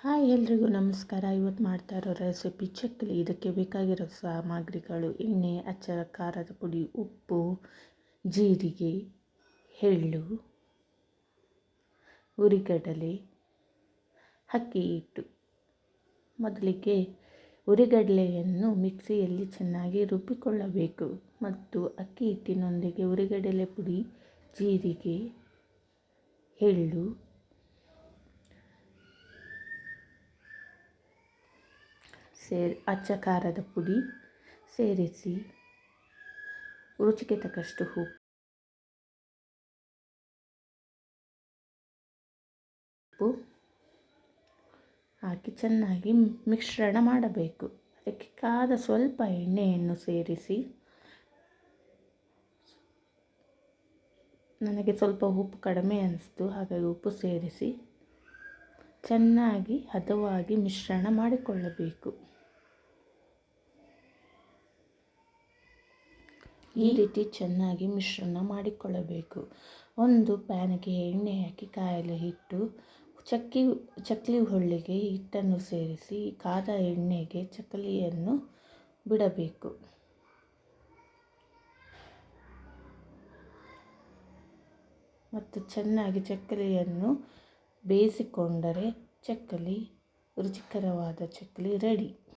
Hi ಎಲ್ರಿಗೂ ನಮಸ್ಕಾರ. ಇವತ್ತು ಮಾಡ್ತಾ ಇರೋ ರೆಸಿಪಿ ಚಕ್ಕಲಿ ಇದಕ್ಕೆ ಬೇಕಾಗಿರೋ ಸಾಮಗ್ರಿಗಳು ಎಣ್ಣೆ, ಅಚ್ಚರ, ಖಾರದ ಪುಡಿ, ಉಪ್ಪು, ಜೀರಿಗೆ, ಎಳ್ಳು, ಉರಿಗಡಲೆ, ಅಕ್ಕಿ ಹಿಟ್ಟು. ಮೊದಲಿಗೆ ಉರಿಗಡಲೆಯನ್ನು ಮಿಕ್ಸಿಯಲ್ಲಿ ಚೆನ್ನಾಗಿ ರುಬ್ಬಿಕೊಳ್ಳಬೇಕು. ಮತ್ತು ಅಕ್ಕಿ ಹಿಟ್ಟಿನೊಂದಿಗೆ ಉರಿಗಡಲೆ ಪುಡಿ, ಜೀರಿಗೆ, ಎಳ್ಳು ಸೇರಿ ಅಚ್ಚ ಖಾರದ ಪುಡಿ ಸೇರಿಸಿ, ರುಚಿಗೆ ತಕ್ಕಷ್ಟು ಉಪ್ಪು ಹಾಕಿ ಚೆನ್ನಾಗಿ ಮಿಶ್ರಣ ಮಾಡಬೇಕು. ಅದಕ್ಕೆ ಕಾದ ಸ್ವಲ್ಪ ಎಣ್ಣೆಯನ್ನು ಸೇರಿಸಿ, ನನಗೆ ಸ್ವಲ್ಪ ಉಪ್ಪು ಕಡಿಮೆ ಅನಿಸ್ತು, ಹಾಗಾಗಿ ಉಪ್ಪು ಸೇರಿಸಿ ಚೆನ್ನಾಗಿ ಹದವಾಗಿ ಮಿಶ್ರಣ ಮಾಡಿಕೊಳ್ಳಬೇಕು. ಈ ರೀತಿ ಚೆನ್ನಾಗಿ ಮಿಶ್ರಣ ಮಾಡಿಕೊಳ್ಳಬೇಕು. ಒಂದು ಪ್ಯಾನಿಗೆ ಎಣ್ಣೆ ಹಾಕಿ ಕಾಯಲು ಇಟ್ಟು ಚಕ್ಕಿ ಚಕ್ಕಲಿ ಹುಳ್ಳಿಗೆ ಹಿಟ್ಟನ್ನು ಸೇರಿಸಿ ಕಾದ ಎಣ್ಣೆಗೆ ಚಕ್ಕಲಿಯನ್ನು ಬಿಡಬೇಕು. ಮತ್ತು ಚೆನ್ನಾಗಿ ಚಕ್ಕಲಿಯನ್ನು ಬೇಯಿಸಿಕೊಂಡರೆ ಚಕ್ಕಲಿ ರುಚಿಕರವಾದ ಚಕ್ಕಲಿ ರೆಡಿ.